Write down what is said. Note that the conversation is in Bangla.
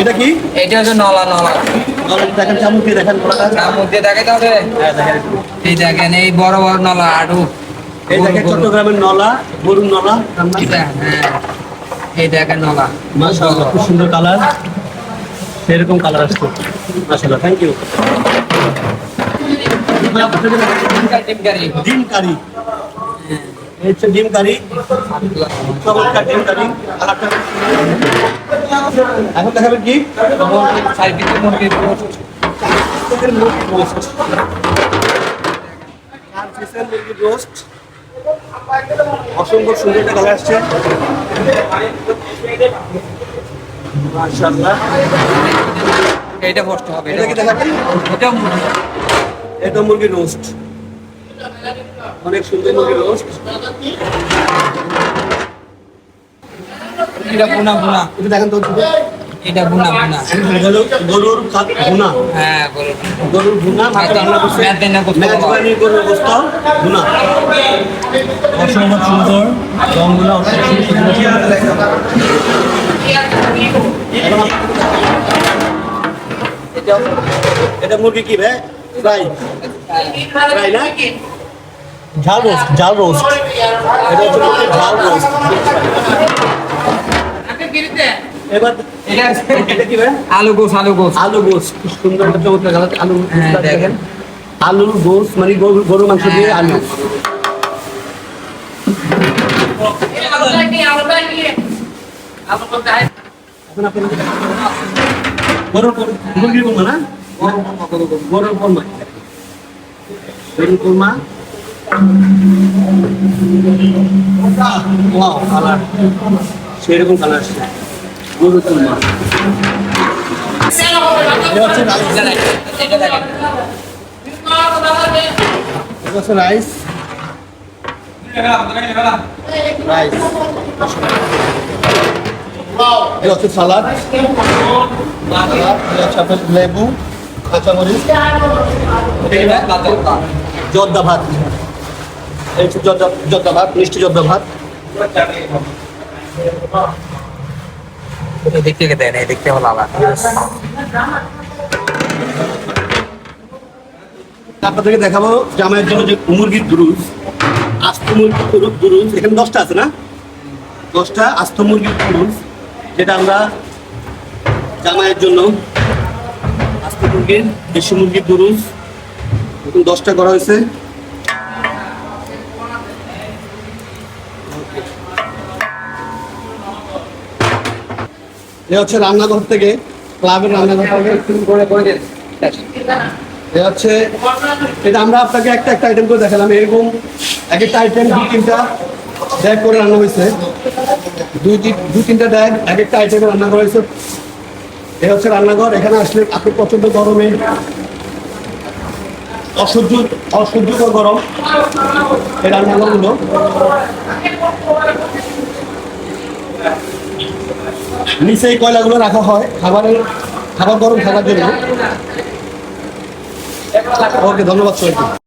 এটা কি? এটা হচ্ছে নলা নলা। নলেজ দেখেন চামচ দিয়ে দেখেন দেখাতে হবে? হ্যাঁ দেখেন এই দেখেন এই বড় বড় নলা আড়ু এই দেখেন চট্টগ্রামের নলা গরুর নলা হ্যাঁ। এই দেখেন নলা। মাশাআল্লাহ খুব সুন্দর কালার। সেরকম কালার আসছে। মাশাআল্লাহ থ্যাংক ইউ ডিম কারি ডিম কারি চমৎকার ডিম কারি এখন দেখাবেন কি? অসম্ভব সুন্দর একটা কালার আসছে। মাশাআল্লাহ। এইটা কষ্ট হবে এটা কি দেখাবেন? এটা মুরগি। এটা মুরগি রোস্ট অনেক সুন্দর মুরগি রোস্ট এটা বুনা বুনা এটা দেখেন তো এটা বুনা বুনা গরু- গরুর ভুনা হ্যাঁ গরুর ভুনা মাথা রান্না মেদ দেন না করতে বাবা। মেজবানি গরুর গোস্ত ভুনা অসম্ভব সুন্দর। আপ- এটা মুরগি কি ভাই? ফ্রাই। ফ্রাই না? ঝাল রোস্ট ঝাল রোস্ট। এটা হচ্ছে ঝাল রোস্ট। এবার এটা এটা কি ভাই আলু গোস আলু গোস আলু গোস খুব সুন্দর একটা চমৎকার কালার আলু হ্যাঁ, দেখেন। আলুর গোস মানে গরু মাংস দিয়ে আলু গরুর কোর- কোরমা না গরুর কোরমা গরুর কোরমা ওয়াও কালার সেরকম কালার আসছে। এটা হচ্ছে রাইস রাইস এটা হচ্ছে সালাদ লেবু কাঁচামরিচ। জর্দা ভাত। জর্দা জর্দা ভাত মিষ্টি জর্দা ভাত। এই দেখতে কে দেন এই দেখতে হলো আপনাদেরকে দেখাবো জামাইয়ের জন্য যে মুরগির দুরুজ আস্ত মুরগির দুরুজ দুরুজ এখানে দশটা আছে না? দশটা আস্ত মুরগির দুরুজ যেটা আমরা জামাইয়ের জন্য আস্ত মুরগির দেশি মুরগির দুরুজ এখন দশটা করা হয়েছে। এ হচ্ছে রান্নাঘর থেকে, ক্লাবের রান্নাঘর থেকে। এ হচ্ছে, এটা আমরা আপনাকে একটা একটা আইটেম করে দেখালাম। এরকম এক একটা আইটেম দু তিনটা ড্যাগ করে রান্না হয়েছে। দুই তি- দু তিনটা ড্যাগ এক একটা আইটেমে রান্না করা হয়েছে। এ হচ্ছে রান্নাঘর। এখানে আসলে আপনি প্রচণ্ড গরমে অসহ্য অসহ্যকর গরম। এই রান্নাঘরগুলো। নিচে এই কয়লাগুলো রাখা হয়। খাবারের খাবার গরম থাকার জন্য ওকে ধন্যবাদ সবাইকে।